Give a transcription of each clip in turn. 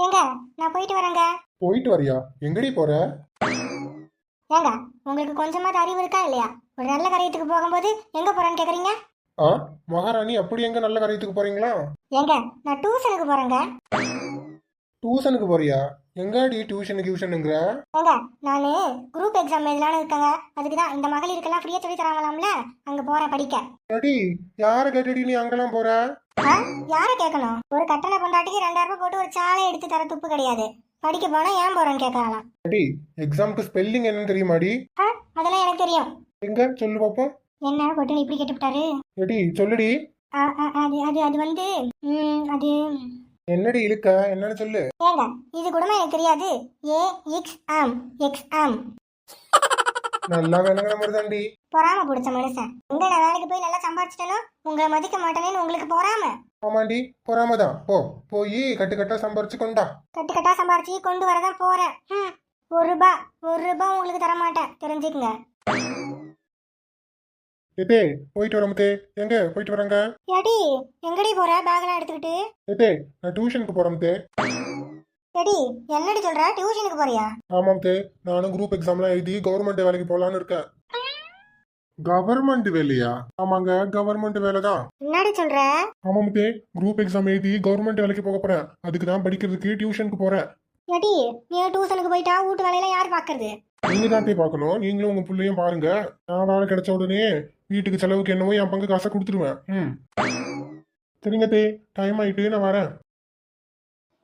ஏங்க நான் போயிட்டு வரேங்க. போயிட்டு வரியா? எங்கடி போற? ஏங்க உங்களுக்கு கொஞ்சமாவது அறிவு இருக்கா இல்லையா? ஒரு நல்ல காரியத்துக்கு போகும்போது எங்க போறேன்னு கேக்குறீங்க? ஆ மகாராணி அப்படி எங்க நல்ல காரியத்துக்கு போறீங்களா? ஏங்க நான் டியூஷனுக்கு போறேங்க. டியூஷனுக்கு போறியா? எங்கடி டியூஷன் டியூஷனுங்கிற? ஏங்க நானு குரூப் எக்ஸாம் எழுதலான்னு இருக்கேங்க. அதுக்கு தான் இந்த மகளிருக்கெல்லாம் ஃப்ரீயா சொல்லி தராங்களாம்ல? அங்க போறேன் படிக்க. அடி யார கேட்டடி நீ அங்கெல்லாம் போற? யாரை கேட்கணும் ஒரு கட்டண பொண்டாட்டிக்கு ரெண்டாயிரம் ரூபாய் போட்டு ஒரு சாலை எடுத்து தர துப்பு கிடையாது. படிக்க போனா ஏன் போறேன்னு கேட்கலாம் அடி எக்ஸாம்க்கு ஸ்பெல்லிங் என்னன்னு தெரியுமாடி? அதெல்லாம் எனக்கு தெரியும். எங்க? சொல்லு பாப்போம். என்ன பொட்டுன்னு இப்படி கேட்டுவிட்டாரு? எடி சொல்லுடி. ஆ, ஆ, அது அது அது வந்து அது என்னடி இழுக்க? என்னன்னு சொல்லு. ஏங்க இது கூடமா எனக்கு தெரியாது. ஏ எக்ஸ் ஆம் எக்ஸ் ஆம் நல்லா விளங்குற மாதிரி தாண்டி பொறாம பிடிச்ச மனுஷன். எங்க நான் வேலைக்கு போய் நல்லா சம்பாதிச்சிட்டேனோ உங்களை மதிக்க மாட்டேனேன்னு உங்களுக்கு பொறாம. ஆமாண்டி பொறாமதான் போ போய் கட்டு கட்டா சம்பாரிச்சு கொண்டா. கட்டு கட்டா சம்பாரிச்சு கொண்டு வரதான் போறேன். ஒரு ரூபா ஒரு ரூபா உங்களுக்கு தர மாட்டேன் தெரிஞ்சுக்குங்க. ஏதே போயிட்டு வரமுத்தே எங்க போயிட்டு வரங்க. எடி எங்கடி போற? பேக்லாம் எடுத்துக்கிட்டு. ஏதே நான் டியூஷனுக்கு போறமுத்தே எடி என்னடி சொல்ற? டியூஷனுக்கு போறியா? ஆமாம் தே நானும் குரூப் எக்ஸாம்லாம் எழுதி கவர்மெண்ட் வேலைக்கு போலான்னு இருக்கேன். கவர்மெண்ட் வேலையா? ஆமாங்க கவர்மெண்ட் வேலை தான். என்னடி சொல்ற? ஆமாம் தே குரூப் எக்ஸாம் எழுதி கவர்மெண்ட் வேலைக்கு போக போறேன். அதுக்கு தான் படிக்கிறதுக்கு டியூஷனுக்கு போறேன். எடி நீ டியூஷனுக்கு போயிட்டா வீட்டு வேலையெல்லாம் யார் பாக்குறது? நீங்க தான் பார்க்கணும். நீங்களும் உங்க பிள்ளையும் பாருங்க. நான் வேலை கிடைச்ச உடனே வீட்டுக்கு செலவுக்கு என்னவோ என் பங்கு காசை கொடுத்துருவேன். ம். சரிங்க தே டைம் ஆயிட்டு நான் வரேன்.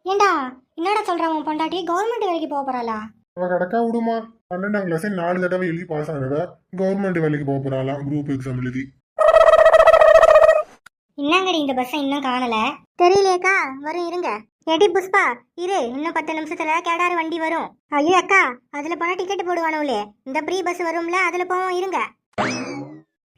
ஏண்டா என்னடா சொல்ற உன் பொண்டாட்டி? கவர்மெண்ட் வேலைக்கு போக போறாளா? அவ கிடக்கா விடுமா? பன்னெண்டாம் கிளாஸ் நாலு தடவை எழுதி பாஸ் ஆனவ கவர்மெண்ட் வேலைக்கு போக போறாளாம் குரூப் எக்ஸாம் எழுதி. என்னங்கடி இந்த பஸ் இன்னும் காணல? தெரியலையேக்கா வரும் இருங்க. எடி புஷ்பா இரு. இன்னும் பத்து நிமிஷத்துல கேடாரு வண்டி வரும். ஐயோ அக்கா அதுல போனா டிக்கெட் போடுவானுங்களே இந்த ஃப்ரீ பஸ் வரும்ல அதுல போவோம் இருங்க.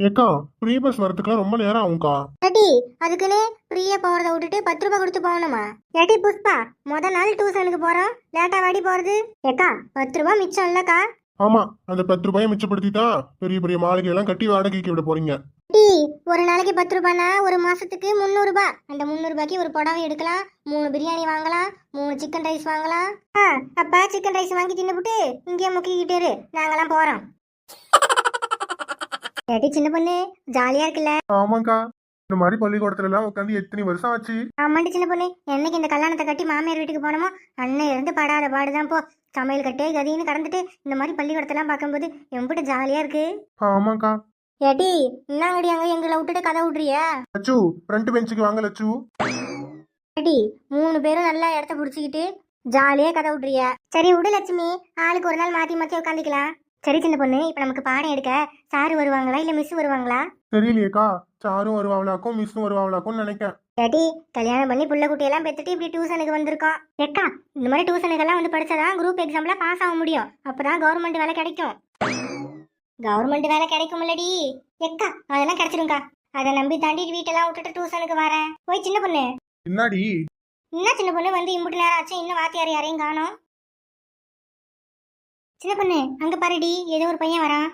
ஏக்கா ஃப்ரீ பஸ் வரதுக்குலாம் ரொம்ப நேரம் ஆகும்க்கா. எடி அதுக்குன்னு ஃப்ரீயா போறத விட்டுட்டு பத்து ரூபாய் கொடுத்து போகணுமா? எடி புஷ்பா முத நாள் டியூஷனுக்கு போறோம். லேட்டா வாடி போறது. ஏக்கா பத்து ரூபாய் மிச்சம் இல்லக்கா. ஆமா அந்த பத்து ரூபாயை மிச்சப்படுத்தி தான் பெரிய பெரிய மாளிகை எல்லாம் கட்டி வாடகைக்கு விட போறீங்க. டி ஒரு நாளைக்கு பத்து ரூபாய்னா ஒரு மாசத்துக்கு முந்நூறு ரூபாய். அந்த முந்நூறு ரூபாய்க்கு ஒரு புடவை எடுக்கலாம் மூணு பிரியாணி வாங்கலாம் மூணு சிக்கன் ரைஸ் வாங்கலாம். ஆ அப்ப சிக்கன் ரைஸ் வாங்கி தின்னுபிட்டு இங்கேயே முக்கிக்கிட்டே இரு. நாங்கெல்லாம் போறோம். ஏடி சின்ன பொண்ணு ஜாலியா இருக்குல்ல? ஆமாக்கா இந்த மாதிரி பள்ளிக்கூடத்துல எல்லாம் உட்காந்து எத்தனை வருஷம் ஆச்சு? ஆமாண்டி சின்ன பொண்ணு என்னைக்கு இந்த கல்யாணத்தை கட்டி மாமியார் வீட்டுக்கு போனோமோ அண்ணன் இருந்து படாத பாடுதான் போ. சமையல் கட்டு கதின்னு கடந்துட்டு இந்த மாதிரி பள்ளிக்கூடத்தெல்லாம் பார்க்கும்போது எம்பிட்டு ஜாலியா இருக்கு. ஆமாக்கா ஏடி என்னங்கடி அங்க எங்களை விட்டுட்டு கதை விட்றியா லட்சு ஃப்ரண்ட் பெஞ்சுக்கு வாங்க லட்சு அடி மூணு பேரும் நல்லா இடத்த புடிச்சுக்கிட்டு ஜாலியா கதை விட்றிய சரி விடு லட்சுமி. ஆளுக்கு ஒரு நாள் மாத்தி மாத்தி உட்காந்துக்கலாம் சரி சின்ன பொண்ணு இப்ப நமக்கு பாடம் எடுக்க சாரு வருவாங்களா? இல்ல மிஸ் வருவாங்களா? தெரியலையேக்கா. சாரும் வருவாங்களாக்கும் மிஸ்ஸும் வருவாங்களாக்கும்னு நினைக்கிறேன். ஏடி கல்யாணம் பண்ணி புள்ள குட்டியெல்லாம் பெத்துட்டு இப்படி டியூஷனுக்கு வந்திருக்கோம் எக்கா இந்த மாதிரி டியூஷனுக்கெல்லாம் வந்து படிச்சாதான் குரூப் எக்ஸாம்ல பாஸ் ஆக முடியும். அப்பதான் கவர்மெண்ட் வேலை கிடைக்கும். கவர்மெண்ட் வேலை கிடைக்கும் இல்லடி. எக்கா அதெல்லாம் கிடைச்சிருங்கக்கா அதை நம்பி தாண்டி வீட்டெல்லாம் விட்டுட்டு டியூஷனுக்கு வரேன். போய் சின்ன பொண்ணு. என்னாடி? என்ன சின்ன பொண்ணு வந்து இம்புட்டு நேரம் ஆச்சு இன்னும் வாத்தியார் யாரையும் காணோம்? சின்ன பொண்ணு அங்க பாருடி ஏதோ ஒரு பையன் வரான்.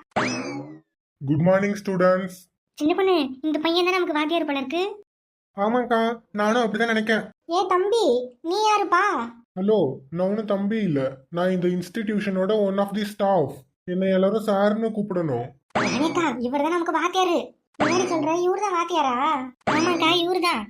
குட் மார்னிங் ஸ்டூடெண்ட்ஸ் சின்ன பொண்ணு இந்த பையன் தான் நமக்கு வாத்தியார் போல இருக்கு? ஆமாக்கா நானும் அப்படிதான் நினைக்கிறேன் ஏ தம்பி நீ யாருப்பா? ஹலோ நான் ஒன்றும் தம்பி இல்ல. நான் இந்த இன்ஸ்டிடியூஷனோட ஒன் ஆஃப் தி ஸ்டாஃப் என்னை எல்லாரும் சார்னு கூப்பிடணும். அனிதா இவர் தான் நமக்கு வாத்தியாரு. முன்னாடி சொல்ற இவரு தான் வாத்தியாரா? ஆமாக்கா இவரு தான்